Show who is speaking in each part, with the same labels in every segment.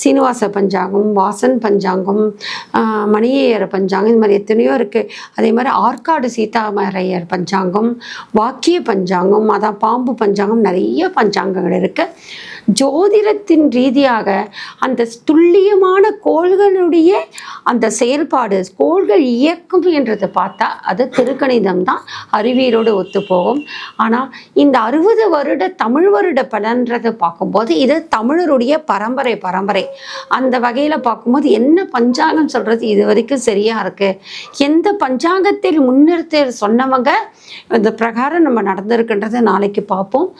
Speaker 1: சீனிவாச பஞ்சாங்கம் வாசன் பஞ்சாங்கம் மணியையர் பஞ்சாங்கம் இது மாதிரி எத்தனையோ இருக்குது அதே மாதிரி ஆற்காடு சீதாமரையர் பஞ்சாங்கம் வாக்கிய பஞ்சாங்கம் அதான் பாம்பு பஞ்சாங்கம் நிறைய பஞ்சாங்கங்கள் இருக்குது ஜோதிடத்தின் ரீதியாக அந்த துல்லியமான கோள்களுடைய அந்த செயல்பாடு கோள்கள் இயக்கும் என்றதை பார்த்தா அது திருக்கணிதம் தான். அறிவியலோடு ஒத்துப்போகும். ஆனால் இந்த அறுபது வருட தமிழ் வருட பலன்றதை பார்க்கும்போது இது தமிழருடைய பரம்பரை பரம்பரை. அந்த வகையில் பார்க்கும்போது என்ன பஞ்சாங்கம் சொல்கிறது இது வரைக்கும் சரியாக இருக்குது எந்த பஞ்சாங்கத்தில் முன்னிறுத்த சொன்னவங்க இந்த பிரகாரம் நம்ம நடந்திருக்குன்றதை நாளைக்கு பார்ப்போம்.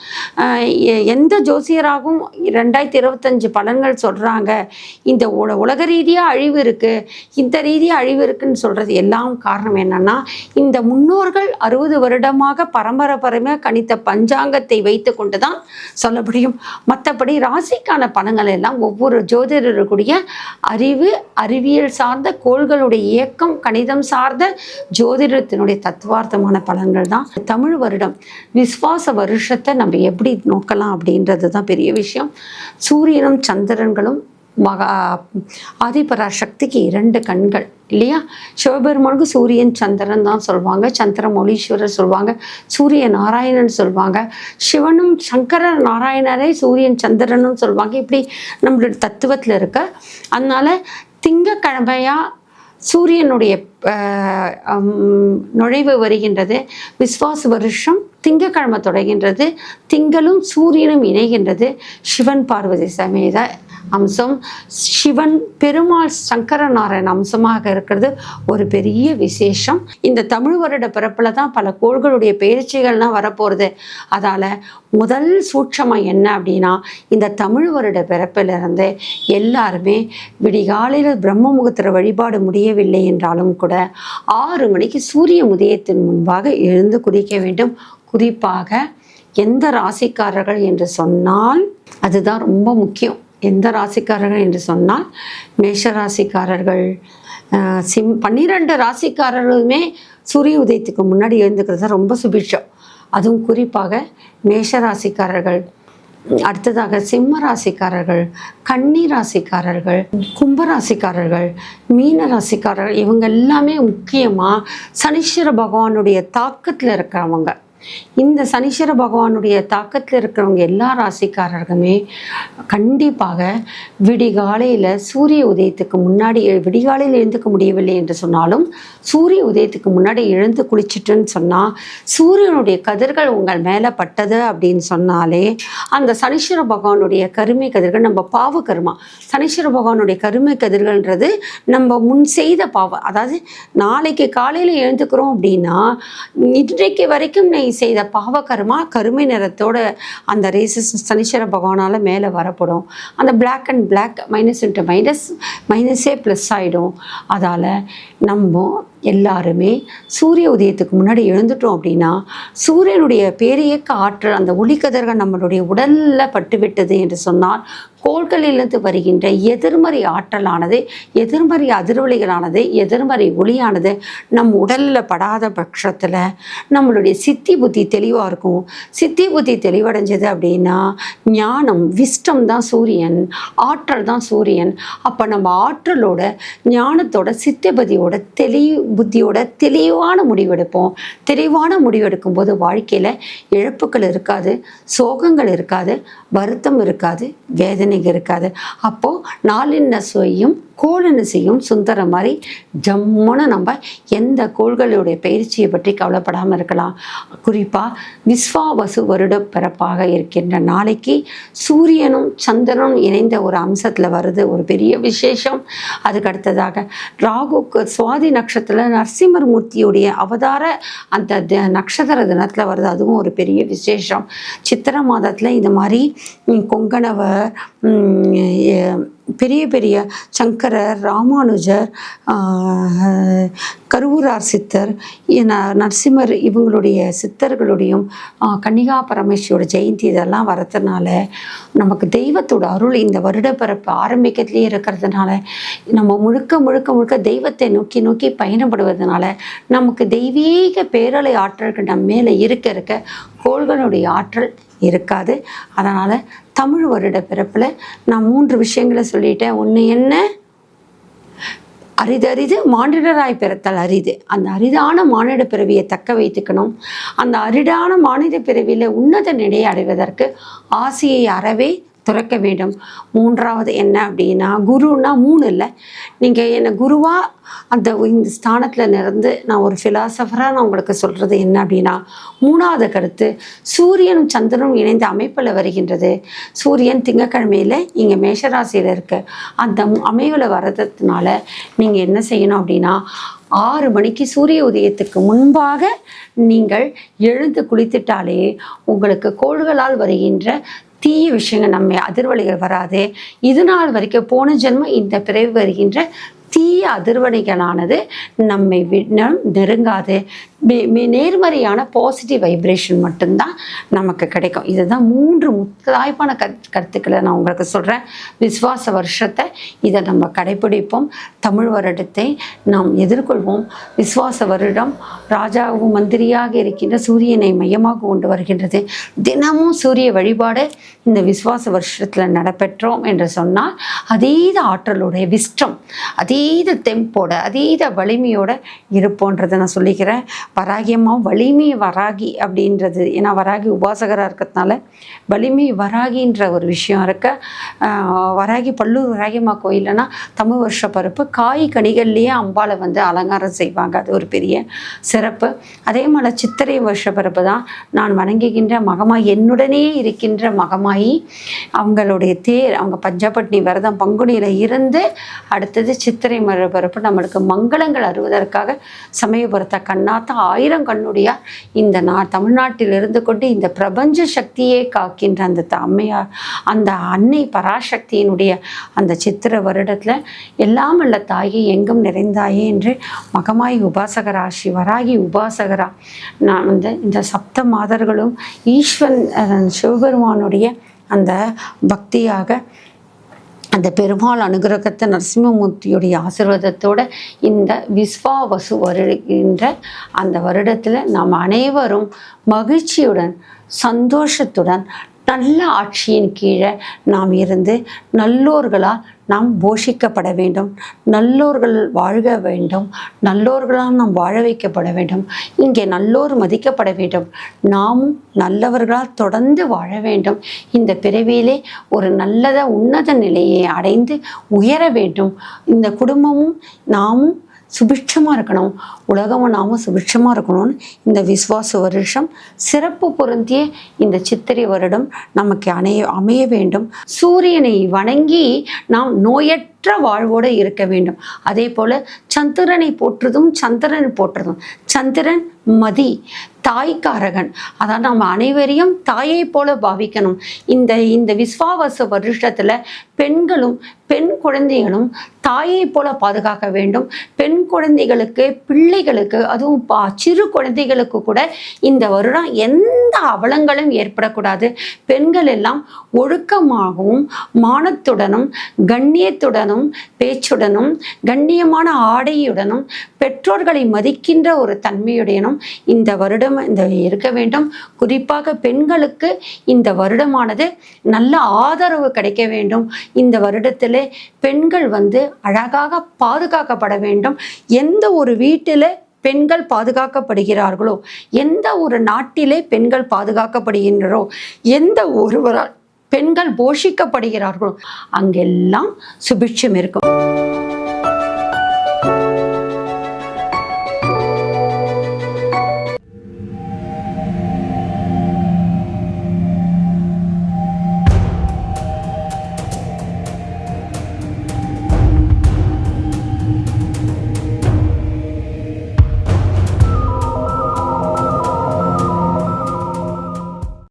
Speaker 1: எ- எந்த ஜோசியராகவும் ரெண்டாயிரத்தி இருபத்தஞ்சு பலன்கள் சொல்கிறாங்க இந்த உல உலக ரீதியாக அழிவு இருக்குது இந்த ரீதியாக அழிவு இருக்குன்னு சொல்கிறது எல்லாம் காரணம் என்னன்னா இந்த முன்னோர்கள் அறுபது வருடமாக பரம்பரை பரமையாக கணித்த பஞ்சாங்கத்தை வைத்து கொண்டு தான் சொல்ல முடியும் மற்றபடி ராசிக்கான பலன்கள் எல்லாம் ஒவ்வொரு ஜோதிடருக்குடைய அறிவு அறிவியல் சார்ந்த கோள்களுடைய இயக்கம் கணிதம் சார்ந்த ஜோதிடத்தினுடைய தத்துவார்த்தமான பலன்கள் தான். தமிழ் வருடம் விஸ்வாச வருஷத்தை நம்ம எப்படி நோக்கலாம் அப்படின்றது தான் பெரிய விஷயம். சூரியனும் சந்திரன்களும் மகா ஆதிபரா சக்திக்கு இரண்டு கண்கள் இல்லையா? சிவபெருமானுக்கு சூரியன் சந்திரன் தான் சொல்லுவாங்க சந்திர மொழீஸ்வரர் சொல்லுவாங்க சூரிய நாராயணன் சொல்லுவாங்க சிவனும் சங்கர நாராயணரே சூரியன் சந்திரனும் சொல்லுவாங்க இப்படி நம்மளோட தத்துவத்தில் இருக்க. அதனால திங்கக்கிழமையா சூரியனுடைய நுழைவு வருகின்றது. விஸ்வாச வருஷம் திங்கக்கிழமை தொடங்கின்றது திங்களும் சூரியனும் இணைகின்றது. சிவன் பார்வதி சமேத அம்சம். சிவன் பெருமாள் சங்கரநாராயண அம்சமாக இருக்கிறது. ஒரு பெரிய விசேஷம். இந்த தமிழ் வருட பிறப்பில் தான் பல கோள்களுடைய பயிற்சிகள்லாம் வரப்போகிறது அதால் முதல் சூட்சமம் என்ன அப்படின்னா இந்த தமிழ் வருட பிறப்பிலிருந்து எல்லாருமே விடிகாலையில் பிரம்ம முகூர்த்த வழிபாடு முடியவில்லை என்றாலும் கூட ஆறு மணிக்கு சூரிய உதயத்தின் முன்பாக எழுந்து குடிக்க வேண்டும். குறிப்பாக எந்த ராசிக்காரர்கள் என்று சொன்னால் அதுதான் ரொம்ப முக்கியம். எந்த ராசிக்காரர்கள் என்று சொன்னால் மேஷ ராசிக்காரர்கள் சிம் பன்னிரெண்டு ராசிக்காரர்களுமே சூரிய உதயத்துக்கு முன்னாடி எழுந்துக்கிறது தான் ரொம்ப சுபிட்சம் அதுவும் குறிப்பாக மேஷ ராசிக்காரர்கள் அடுத்ததாக சிம்ம ராசிக்காரர்கள் கன்னி ராசிக்காரர்கள் கும்ப ராசிக்காரர்கள் மீன ராசிக்காரர்கள் இவங்க எல்லாமே முக்கியமாக சனீஸ்வர பகவானுடைய தாக்கத்தில் இருக்கிறவங்க. இந்த சனீஸ்வர பகவானுடைய தாக்கத்தில் இருக்கிறவங்க எல்லா ராசிக்காரர்களுமே கண்டிப்பாக விடிகாலையில் சூரிய உதயத்துக்கு முன்னாடி விடிகாலையில் எழுந்துக்க முடியவில்லை என்று சொன்னாலும் சூரிய உதயத்துக்கு முன்னாடி எழுந்து குளிச்சுட்டுன்னு சொன்னால் சூரியனுடைய கதிர்கள் உங்கள் மேலே பட்டது அப்படின்னு சொன்னாலே அந்த சனீஸ்வர பகவானுடைய கருமை கதிர்கள் நம்ம பாவ கருமா. சனீஸ்வர பகவானுடைய கருமை கதிர்கள்ன்றது நம்ம முன் செய்த பாவம் அதாவது நாளைக்கு காலையில் எழுந்துக்கிறோம் அப்படின்னா இன்றைக்கு வரைக்கும் நீ செய்த பாவகர்மா கருமை நிறத்தோட அந்த ரேசஸ் சனீஸ்வர பகவானால் மேலே வரப்படும். அந்த black and black minus into minus மைனஸே plus ஆகிடும் அதால் நம்ம எல்லாருமே சூரிய உதயத்துக்கு முன்னாடி எழுந்துட்டோம் அப்படின்னா சூரியனுடைய பேரியக்க ஆற்றல் அந்த ஒளிக்கதிர்கள் நம்மளுடைய உடலில் பட்டுவிட்டது என்று சொன்னால் கோள்களிலிருந்து வருகின்ற எதிர்மறை ஆற்றலானது எதிர்மறை அதிர்வலிகளானது எதிர்மறை ஒளியானது நம் உடலில் படாத பட்சத்தில் நம்மளுடைய சித்தி புத்தி தெளிவாக இருக்கும். சித்தி புத்தி தெளிவடைஞ்சது அப்படின்னா ஞானம் விஷ்டம் தான் சூரியன் ஆற்றல் தான் சூரியன். அப்போ நம்ம ஆற்றலோட ஞானத்தோட சித்தபதியோட தெளிவு புத்தியோட தெளிவான முடிவெடுப்போம். தெளிவான முடிவெடுக்கும் போது வாழ்க்கையில் இழப்புகள் இருக்காது சோகங்கள் இருக்காது வருத்தம் இருக்காது வேதனைகள் இருக்காது. அப்போது நாளின்ன சுவையும் கோளின செய்யும் சுந்தர மாதிரி ஜம்முன்னு நம்ம எந்த கோள்களுடைய பயிற்சியை பற்றி கவலைப்படாமல் இருக்கலாம். குறிப்பாக விஸ்வாவசு வருட பிறப்பாக இருக்கின்ற நாளைக்கு சூரியனும் சந்திரனும் இணைந்த ஒரு அம்சத்தில் வருது ஒரு பெரிய விசேஷம். அதுக்கு அடுத்ததாக ராகுக்கு சுவாதி நட்சத்திரத்தில் நரசிம்மர் மூர்த்தியுடைய அவதார அந்த நட்சத்திர தினத்தில் வருது அதுவும் ஒரு பெரிய விசேஷம். சித்திரை மாதத்தில் இந்த மாதிரி கொங்கணவர் பெரிய பெரிய சங்கரர் ராமானுஜர் கருவூரார் சித்தர் ந- நரசிம்மர் இவங்களுடைய சித்தர்களுடையும் கன்னிகா பரமேஸ்வரோட ஜெயந்தி இதெல்லாம் வரதுனால நமக்கு தெய்வத்தோட அருள் இந்த வருடப்பிறப்பு ஆரம்பிக்கிறதுலேயே இருக்கிறதுனால நம்ம முழுக்க முழுக்க முழுக்க தெய்வத்தை நோக்கி நோக்கி பயணப்படுவதனால நமக்கு தெய்வீக பேரலை ஆற்றல்கள் நம்ம மேலே இருக்க இருக்க கோள்களுடைய ஆற்றல் இருக்காது. அதனால் தமிழ் வருட பிறப்பில் நான் மூன்று விஷயங்களை சொல்லிட்டேன். ஒன்று என்ன? அரிதரிது மானிடராய் பிறத்தல் அரிது. அந்த அரிதான மானிட பிறவியை தக்க வைத்துக்கணும். அந்த அரிதான மானிட பிறவியில் உன்னத நிலையை அடைவதற்கு ஆசையை அறவே துறக்க வேண்டும். மூன்றாவது என்ன அப்படின்னா குருன்னா மூணு இல்லை. நீங்கள் என்னை குருவாக அந்த இந்த ஸ்தானத்தில் நிறந்து நான் ஒரு ஃபிலாசபராக நான் உங்களுக்கு சொல்கிறது என்ன அப்படின்னா மூணாவது கருத்து சூரியனும் சந்திரனும் இணைந்த அமைப்பில் வருகின்றது. சூரியன் திங்கக்கிழமையில் இங்கே மேஷராசியில் இருக்கு. அந்த அமைவில் வர்றதுனால நீங்கள் என்ன செய்யணும் அப்படின்னா ஆறு மணிக்கு சூரிய உதயத்துக்கு முன்பாக நீங்கள் எழுந்து குளித்துட்டாலே உங்களுக்கு கோள்களால் வருகின்ற தீய விஷயங்கள் நம்ம அதிர்வலைகள் வராது. இது நாள் வரைக்கும் போன ஜென்மம் இந்த பிறகு வருகின்ற தீய அதிர்வனைகளானது நம்மை வி- நம் நெருங்காது. நேர்மறையான பாசிட்டிவ் வைப்ரேஷன் மட்டும்தான் நமக்கு கிடைக்கும். இதுதான் மூன்று முத்தாய்ப்பான கத் கருத்துக்களை நான் உங்களுக்கு சொல்கிறேன் விஸ்வாச வருஷத்தை இதை நம்ம கடைப்பிடிப்போம் தமிழ் வருடத்தை நாம் எதிர்கொள்வோம். விஸ்வாச வருடம் ராஜாவும் மந்திரியாக இருக்கின்ற சூரியனை மையமாக கொண்டு வருகின்றது. தினமும் சூரிய வழிபாடு இந்த விஸ்வாச வருஷத்தில் நடைபெற்றோம் என்று சொன்னால் அதீத ஆற்றலுடைய விஷ்டம் அதீத தெம்போட அதீத வலிமையோட இருப்போன்றதை நான் சொல்லிக்கிறேன். வராகியம்மா வலிமை வராகி அப்படின்றது. ஏன்னா வராகி உபாசகராக இருக்கிறதுனால வலிமை வராகின்ற ஒரு விஷயம் இருக்க. வராகி பல்லூர் வராகியம்மா கோயிலனா தமிழ் வருஷ பருப்பு காய் கனிகள்லேயே அம்பாளை வந்து அலங்காரம் செய்வாங்க. அது ஒரு பெரிய சிறப்பு. அதே மாதிரி சித்திரை வருஷ பருப்பு தான் நான் வணங்குகின்ற மகமாய் என்னுடனே இருக்கின்ற மகமாயி அவங்களுடைய தேர் அவங்க பஞ்சப்பட்னி விரதம் பங்குனியில் இருந்து அடுத்தது சித்திரை மர நம்மளுக்கு மங்களங்கள் அறுவதற்காக சமயபுரத்தை கண்ணாத்தான் ஆயிரம் கண்ணுடைய இந்த நா தமிழ்நாட்டில் இருந்து கொண்டு இந்த பிரபஞ்ச சக்தியே காக்கின்ற அந்த த- அம்மையார் அந்த அன்னை பராசக்தியினுடைய அந்த சித்திர வருடத்தில் எல்லாம் உள்ள தாயே எங்கும் நிறைந்தாயே என்று மகமாய் உபாசகராசி வராகி உபாசகரா நான் வந்து இந்த சப்த மாதர்களும் ஈஸ்வரன் சிவபெருமானுடைய அந்த பக்தியாக அந்த பெருமாள் அனுகிரகத்தை நரசிம்மமூர்த்தியுடைய ஆசிர்வாதத்தோட இந்த விஸ்வாவசு வருகின்ற அந்த வருடத்தில் நாம் அனைவரும் மகிழ்ச்சியுடன் சந்தோஷத்துடன் நல்ல ஆட்சியின் கீழே நாம் இருந்து நல்லோர்களால் நாம் போஷிக்கப்பட வேண்டும். நல்லோர்கள் வாழ்க வேண்டும். நல்லோர்களால் நாம் வாழ வைக்கப்பட வேண்டும். இங்கே நல்லோர் மதிக்கப்பட வேண்டும். நாமும் நல்லவர்களால் தொடர்ந்து வாழ வேண்டும். இந்த பிறவியிலே ஒரு நல்லத உன்னத நிலையை அடைந்து உயர வேண்டும். இந்த குடும்பமும் நாமும் சுபிட்சமாக இருக்கணும். உலகமும் நாமும் சுபிட்சமாக இருக்கணும்னு இந்த விஸ்வாச வருஷம் சிறப்பு பொருந்திய இந்த சித்திரை வருடம் நமக்கு அணைய அமைய வேண்டும். சூரியனை வணங்கி நாம் நோயற்ற வாழ்வோடு இருக்க வேண்டும். அதே போல் சந்திரனை போற்றுதும் சந்திரன் போற்றுதும். சந்திரன் மதி தாய்க்காரகன். அதாவது நம்ம அனைவரையும் தாயை போல பாவிக்கணும். இந்த இந்த விஸ்வாவச வருஷத்தில் பெண்களும் பெண் குழந்தைகளும் தாயை போல பாதுகாக்க வேண்டும். பெண் குழந்தைகளுக்கு பிள்ளைகளுக்கு அதுவும் பா சிறு குழந்தைகளுக்கு கூட இந்த வருடம் எந்த அவலங்களும் ஏற்படக்கூடாது. பெண்கள் எல்லாம் ஒழுக்கமாகவும் மானத்துடனும் கண்ணியத்துடனும் பேச்சுடனும் கண்ணியமான ஆடையுடனும் பெற்றோர்களை மதிக்கின்ற ஒரு தன்மையுடனும் இந்த வருடம் இந்த இருக்க வேண்டும். குறிப்பாக பெண்களுக்கு இந்த வருடமானது நல்ல ஆதரவு கிடைக்க வேண்டும். இந்த வருடத்தில் பெண்கள் வந்து அழகாக பாதுகாக்கப்பட வேண்டும். எந்த ஒரு வீட்டில் பெண்கள் பாதுகாக்கப்படுகிறார்களோ எந்த ஒரு நாட்டிலே பெண்கள் பாதுகாக்கப்படுகின்றோ எந்த ஒருவரால் பெண்கள் போஷிக்கப்படுகிறார்களோ அங்கெல்லாம் சுபிட்சம் இருக்கும்.